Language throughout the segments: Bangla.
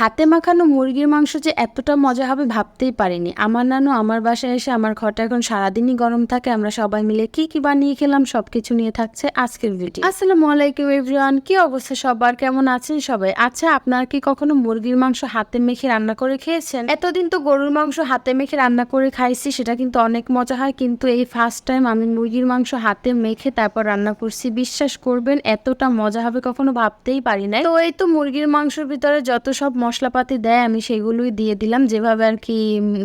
হাতে মাখানো মুরগির মাংস যে এতটা মজা হবে ভাবতেই পারিনি। আমার নানু আমার বাসায় এসে আমার ঘরটা এখন সারাদিনই গরম থাকে, আমরা সবাই মিলে কি কি বানিয়ে খেলাম সব কিছু নিয়ে থাকছে আজকের ভিডিও আসসালামু আলাইকুম এভরিওয়ান কি অবস্থা সবার? কেমন আছেন সবাই? আচ্ছা আপনারা কি কখনো মুরগির মাংস হাতে মেখে রান্না করে খেয়েছেন? এতদিন তো গরুর মাংস হাতে মেখে রান্না করে খাইছি, সেটা কিন্তু অনেক মজা হয়, কিন্তু এই ফার্স্ট টাইম আমি মুরগির মাংস হাতে মেখে তারপর রান্না করছি, বিশ্বাস করবেন, এতটা মজা হবে কখনো ভাবতেই পারি নাই। তো এই তো মুরগির মাংসের ভিতরে যত সব মশলাপাতি দেয়, আমি সেগুলোই দিয়ে দিলাম। যেভাবে আর কি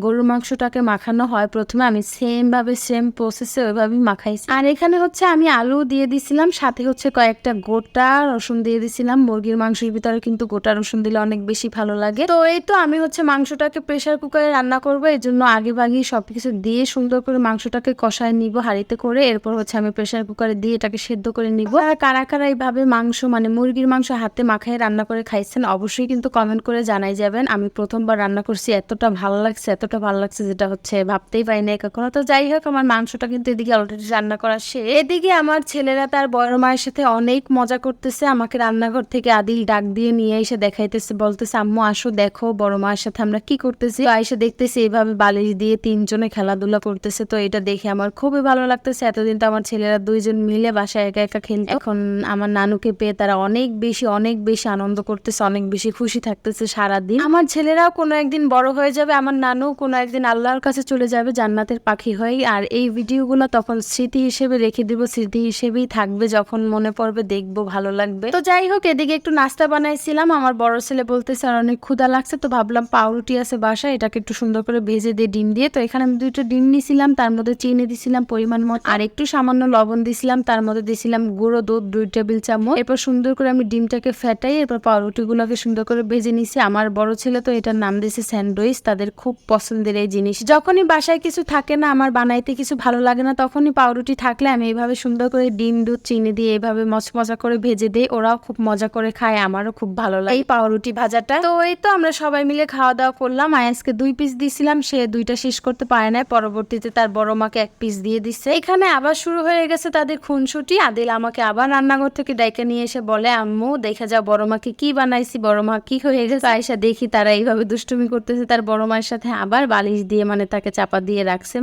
গরুর মাংসটাকে মাখানো হয় প্রথমে, আমি সেম ভাবে সেম প্রসেসে ওইভাবেই মাখাইছি। আর এখানে হচ্ছে আমি আলু দিয়ে দিছিলাম, সাথে হচ্ছে কয়েকটা গোটা রসুন দিয়ে দিছিলাম। মুরগির মাংসের ভিতরে কিন্তু গোটা রসুন দিলে অনেক বেশি ভালো লাগে। তো এই তো আমি হচ্ছে মাংসটাকে প্রেসার কুকারে রান্না করব, এই জন্য আগে ভাগে সবকিছু দিয়ে সুন্দর করে মাংসটাকে কষায় নিব হাঁড়িতে করে। এরপর হচ্ছে আমি প্রেসার কুকারে দিয়ে এটাকে সেদ্ধ করে নিব। আর কারা কারা এইভাবে মাংস মানে মুরগির মাংস হাতে মাখায় রান্না করে খাইছেন, অবশ্যই কিন্তু কমেন্ট জানাই যাবেন। আমি প্রথমবার রান্না করছি, এতটা ভালো লাগছে, এতটা ভালো লাগছে যেটা হচ্ছে ভাবতেই পারি না কখনো। তো যাই হোক, আমার মাংসটা কিন্তু এদিকে অলরেডি রান্না করা শেষ। এদিকে আমার ছেলেরা তার বড় মায়ের সাথে অনেক মজা করতেছে। আমাকে রান্নাঘর থেকে আদিল ডাক দিয়ে নিয়ে এসে দেখাইতেছে, বলতেছে, আম্মু, আসো, দেখো বড় মায়ের সাথে আমরা কি করতেছি? আইসে দেখতেছি এইভাবে বালিশ দিয়ে তিনজনে খেলাধুলা করতেছে। তো এটা দেখে আমার খুবই ভালো লাগতেছে। এতদিন তো আমার ছেলেরা দুইজন মিলে বাসায় একা একা খেলতে। এখন আমার নানুকে পেয়ে তারা অনেক বেশি অনেক বেশি আনন্দ করতেছে, অনেক বেশি খুশি থাকতেছে। সারাদিন। আমার ছেলেরাও কোনো একদিন বড় হয়ে যাবে, আমার নানু কোনো একদিন আল্লাহর কাছে চলে যাবে, জান্নাতের পাখি হয়ে আর এই ভিডিওগুলো তখন স্মৃতি হিসেবে রেখে দিব, স্মৃতি হিসেবেই থাকবে, যখন মনে পড়বে দেখব, ভালো লাগবে। তো যাই হোক, এদিকে একটু নাস্তা বানাইছিলাম, আমার বড় ছেলে বলতেছে, আর অনেক ক্ষুধা লাগছে। তো ভাবলাম পাউরুটি আছে বাসায়, এটাকে একটু সুন্দর করে ভেজে দিয়ে ডিম দিয়ে, তো এখানে আমি দুইটা ডিম নিয়েছিলাম তার মধ্যে চিনি দিছিলাম পরিমাণ মতো, আর একটু সামান্য লবণ দিছিলাম, তার মধ্যে দিছিলাম গুঁড়ো দুধ, দুই টেবিল চামচ। এরপর সুন্দর করে আমি ডিমটাকে ফেটাই, এরপর পাউরুটিগুলোকে সুন্দর করে ভেজে নিছি। আমার বড় ছেলে তো এটার নাম দিয়েছে স্যান্ডউইচ, তাদের খুব পছন্দের এই জিনিস। যখনই বাসায় কিছু থাকে না, আমার বানাইতে কিছু ভালো লাগে না, তখনই পাউরুটি থাকলে আমি এইভাবে সুন্দর করে ডিম, দুধ, চিনি দিয়ে এইভাবে মচমচা করে ভেজে দিই, ওরাও খুব মজা করে খায়, আমারও খুব ভালো লাগে। এই পাউরুটি ভাজাটা, তো এই তো আমরা সবাই মিলে খাওয়া দাওয়া করলাম আয়াসকে দুই পিস দিছিলাম, সে দুইটা শেষ করতে পারে না পরবর্তীতে তার বড় মাকে এক পিস দিয়ে দিচ্ছে এখানে আবার শুরু হয়ে গেছে তাদের খুনসুটি, আদিল আমাকে আবার রান্নাঘর থেকে ডাইকে নিয়ে এসে বলে, আম্মু, দেখা যাও বড় মাকে কি বানাইছি, বড় মা কি হয়ে গেছে? আয়সা দেখি তারা এইভাবে দুষ্টুমি করতেছে। তার বড় মায়ের সাথে আবার বালিশ দিয়ে মানে তাকে চাপা দিয়ে রাখছে।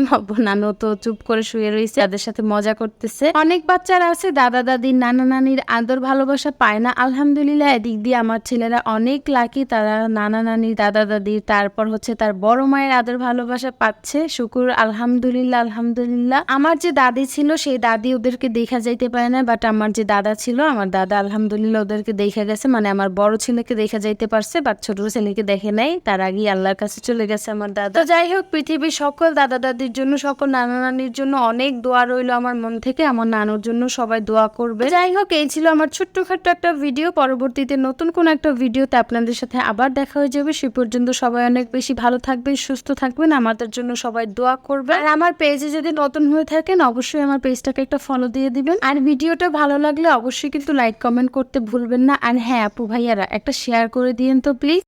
নানু তো চুপ করে শুয়ে রয়েছে, তাদের সাথে মজা করতেছে। অনেক বাচ্চারা আছে, দাদা দাদির, নানা নানির আদর ভালোবাসা পায় না। আলহামদুলিল্লাহ, এদিক দিয়ে আমার ছেলেরা অনেক লাকি তারা নানা নানির, দাদা দাদির, তারপর হচ্ছে তার বড় মায়ের আদর ভালোবাসা পাচ্ছে। শুকুর, আলহামদুলিল্লাহ আলহামদুলিল্লাহ। আমার যে দাদি ছিল, সেই দাদি ওদেরকে দেখা যাইতে পারে না বাট আমার যে দাদা ছিল, আমার দাদা আলহামদুলিল্লাহ ওদেরকে দেখা গেছে। মানে আমার বড় ছেলেকে দেখা যাইতে পারছে বাট ছোট ছেলেকে দেখে নাই তার আগেই আল্লাহর কাছে চলে গেছে আমার দাদা। যাই হোক, পৃথিবীর সকল দাদা দাদির জন্য, সকল নানা নানির জন্য অনেক দোয়া রইল আমার মন থেকে, আমার নানুর জন্য সবাই দোয়া করবে। যাই হোক, এই ছিল আমার ছোট্টখাট্ট একটা ভিডিও, পরবর্তীতে নতুন কোন একটা ভিডিওতে আপনাদের সাথে আবার দেখা হয়ে যাবে। সে পর্যন্ত সবাই অনেক বেশি ভালো থাকবেন, সুস্থ থাকবেন, আমাদের জন্য সবাই দোয়া করবে আর আমার পেজে যদি নতুন হয়ে থাকেন, অবশ্যই আমার পেজটাকে একটা ফলো দিয়ে দিবেন। আর ভিডিওটা ভালো লাগলে অবশ্যই কিন্তু লাইক কমেন্ট করতে ভুলবেন না। আর হ্যাঁ আপু ভাইয়ারা, একটা শেয়ার করে দিয়েন তো please.